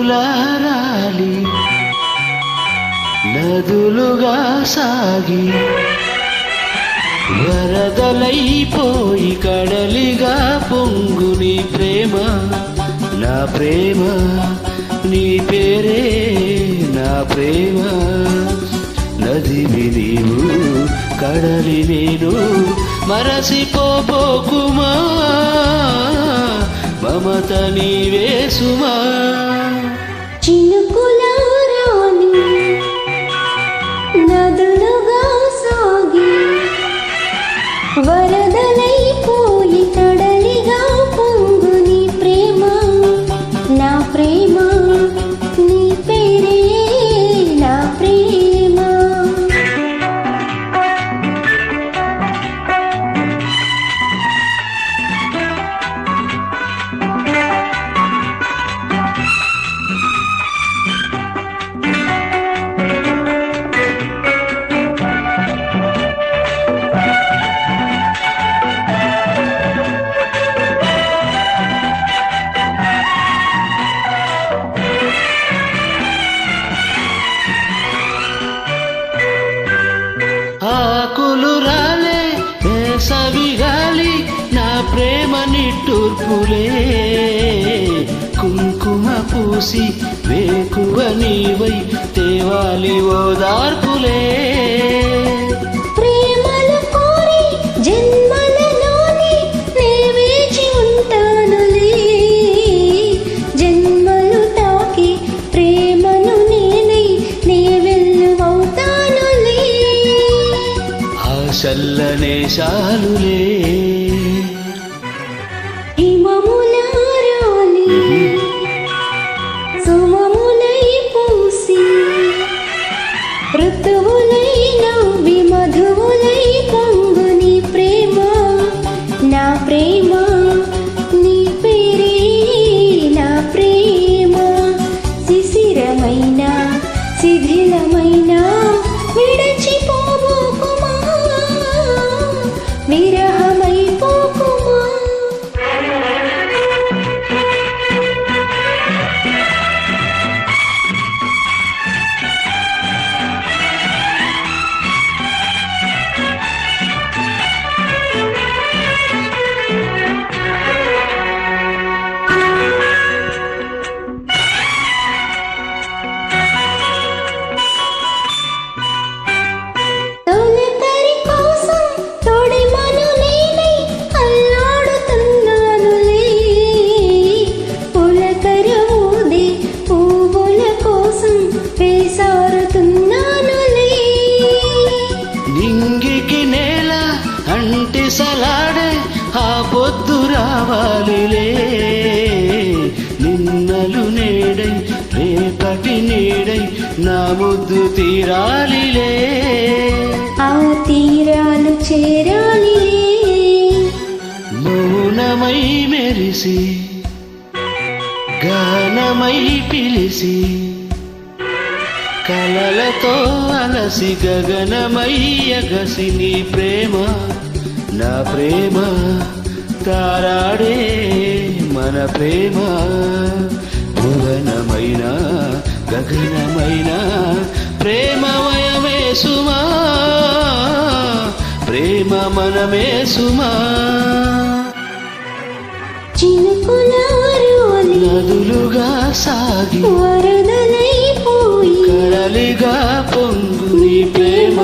సిరుకులారాలి నదులుగా సాగి వరదలైపోయి కడలిగా పొంగు నీ ప్రేమ నా ప్రేమ నీ పేరే నా ప్రేమ. నీవు కడలి నేను మరసిపోబోకుమా? మమత నీవే సుమా. చినుకులారాలి నదులుగా సాగి ప్రేమ నిట్టూర్పులే. కుంకుమ పూసి వేకువ నీవై తేవాలి ఓదార్పులే ప్రేమలు కోరి శిథిలమైన విడచిపోబోకుమా ఆ పొద్దు రావాలిలే. నిన్నలు నేడై రేపటి నీడై నా ముద్దు తీరాలిలే. ఆ తీరాలు చేరాలిలే. మౌనమై మెరిసి గానమై పిలిసి కలలతో అలసి గగనమై అగసి నీ ప్రేమ. నా ప్రేమ తారాడే మన ప్రేమ. భువనమైన గగనమైన ప్రేమమయమే సుమా ప్రేమ మనమే సుమా నదులుగా సాగి వరదలైపోయి కడలిగా పొంగు నీ ప్రేమ.